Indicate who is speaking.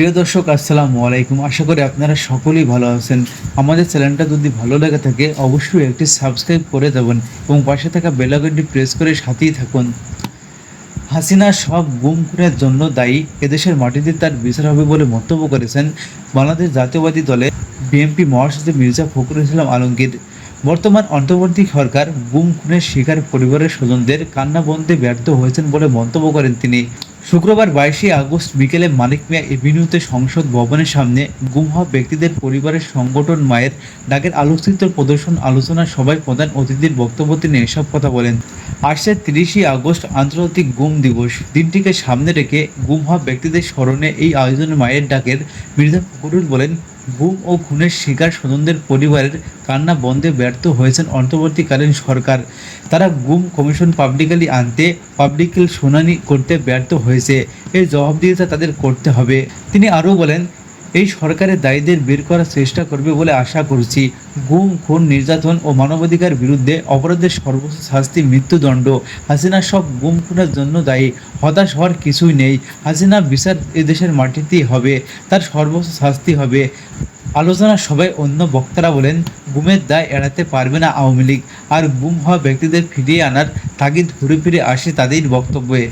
Speaker 1: প্রিয় দর্শক, আসসালামু আলাইকুম। আশা করি আপনারা সকলেই ভালো আছেন। আমাদের চ্যানেলটা যদি ভালো লেগে থাকে, অবশ্যই একটি সাবস্ক্রাইব করে দেবেন এবং পাশে থাকা বেলাকনটি প্রেস করে সাথেই থাকুন। হাসিনা সব গুম খুনের জন্য দায়ী, এদেশের মাটিতে তার বিচার হবে বলে মন্তব্য করেছেন বাংলাদেশ জাতীয়বাদী দলে বিএনপি মহাসচিব মির্জা ফখরুল ইসলাম আলমগীর। বর্তমান অন্তর্বর্তী সরকার গুম খুনের শিকার পরিবারের স্বজনদের কান্না বন্ধে ব্যর্থ হয়েছেন বলে মন্তব্য করেন তিনি। শুক্রবার বাইশে আগস্ট বিকেলে মানিক মিয়া এভিনিউতে সংসদ ভবনের সামনে গুম হওয়া ব্যক্তিদের পরিবারের সংগঠন মায়ের ডাকের আলোচিত প্রদর্শন আলোচনা সভায় প্রধান অতিথির বক্তব্য তিনি এসব কথা বলেন। আসছে তিরিশে আগস্ট আন্তর্জাতিক গুম দিবস। দিনটিকে সামনে রেখে গুম হওয়া ব্যক্তিদের স্মরণে এই আয়োজনে মায়ের ডাকের মির্জা ফখরুল বলেন গুম ও খুনের শিকার স্বজনদের পরিবারের কান্না বন্ধে ব্যর্থ হয়েছেন অন্তর্বর্তীকালীন সরকার। তারা গুম কমিশন পাবলিকালি আনতে পাবলিকাল শুনানি করতে ব্যর্থ হয়েছে। এর জবাবদিহিতা তাদের করতে হবে। তিনি আরও বলেন এই সরকারের দায়ীদের বের করার চেষ্টা করবে বলে আশা করছি। গুম, খুন, নির্যাতন ও মানবাধিকার বিরুদ্ধে অপরাধের সর্বোচ্চ শাস্তি মৃত্যুদণ্ড। হাসিনা সব গুম খুনের জন্য দায়ী। হতাশ হওয়ার কিছুই নেই। হাসিনা বিচার এদেশের মাটিতেই হবে। তার সর্বোচ্চ শাস্তি হবে। আলোচনা সবাই অন্য বক্তারা বলেন, গুমের দায় এড়াতে পারবে না আওয়ামী লীগ। আর গুম হওয়া ব্যক্তিদের ফিরিয়ে আনার তাগিদ ঘুরে ফিরে আসে তাদের বক্তব্যে।